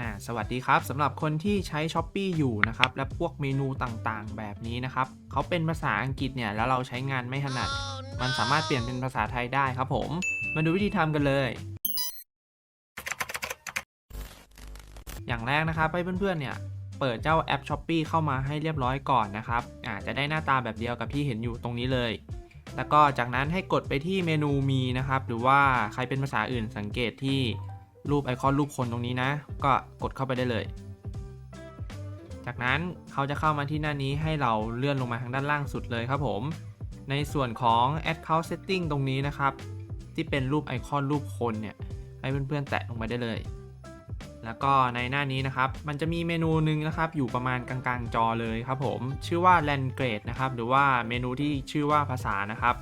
อ่าสวัสดีครับสำหรับคนที่ใช้ s h อ p e e อยู่นะครับและพวกเมนูต่างๆ แบบนี้นะครับเขาเป็นภาษาอังกฤษเนี่ยแล้วเราใช้งานไม่ถนัด มันสามารถเปลี่ยนเป็นภาษาไทยได้ครับผม มาดูวิธีทำกันเลย อย่างแรกนะครับให้เพื่อนๆเนี่ยเปิดเจ้าแอป s h อ p e e เข้ามาให้เรียบร้อยก่อนนะครับอาจจะได้หน้าตาแบบเดียวกับที่เห็นอยู่ตรงนี้เลย แล้วก็จากนั้นให้กดไปที่เมนูมีนะครับหรือว่าใครเป็นภาษาอื่นสังเกตที่ รูปไอคอนรูปคนตรงนี้นะ ก็กดเข้าไปได้เลย จากนั้นเขาจะเข้ามาที่หน้านี้ให้เราเลื่อนลงมาทางด้านล่างสุดเลยครับผม ในส่วนของ Account Setting ตรงนี้นะครับ ที่เป็นรูปไอคอนรูปคนเนี่ย ให้เพื่อนๆแตะลงไปได้เลย แล้วก็ในหน้านี้นะครับ มันจะมีเมนูหนึ่งนะครับ อยู่ประมาณกลางๆจอเลยครับผม ชื่อว่า Language นะครับ หรือว่าเมนูที่ชื่อว่าภาษานะครับ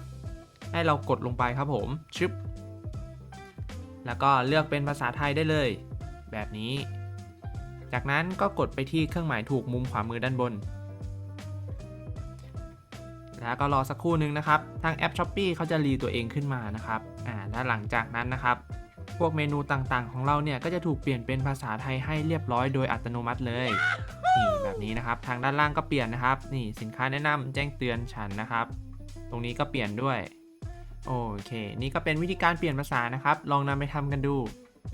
ให้เรากดลงไปครับผมชึบ แล้วก็เลือกเป็นภาษาไทยได้เลย แบบนี้ จากนั้นก็กดไปที่เครื่องหมายถูกมุมขวามือด้านบน แล้วก็รอสักครู่นึงนะครับ ทางแอป s h อ p e e เขาจะรีตัวเองขึ้นมานะครับ อ่า และหลังจากนั้นนะครับ พวกเมนูต่างๆ ของเราเนี่ยก็จะถูกเปลี่ยนเป็นภาษาไทยให้เรียบร้อยโดยอัตโนมัติเลย นี่แบบนี้นะครับ ทางด้านล่างก็เปลี่ยนนะครับ นี่สินค้าแนะนำแจ้งเตือนฉันนะครับ ตรงนี้ก็เปลี่ยนด้วย โอเค นี่ก็เป็นวิธีการเปลี่ยนภาษานะครับ ลองนำไปทำกันดู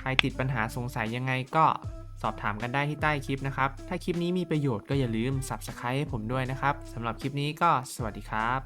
ใครติดปัญหาสงสัยยังไงก็สอบถามกันได้ที่ใต้คลิปนะครับ ถ้าคลิปนี้มีประโยชน์ก็อย่าลืม Subscribe ให้ผมด้วยนะครับสำหรับคลิปนี้ก็สวัสดีครับ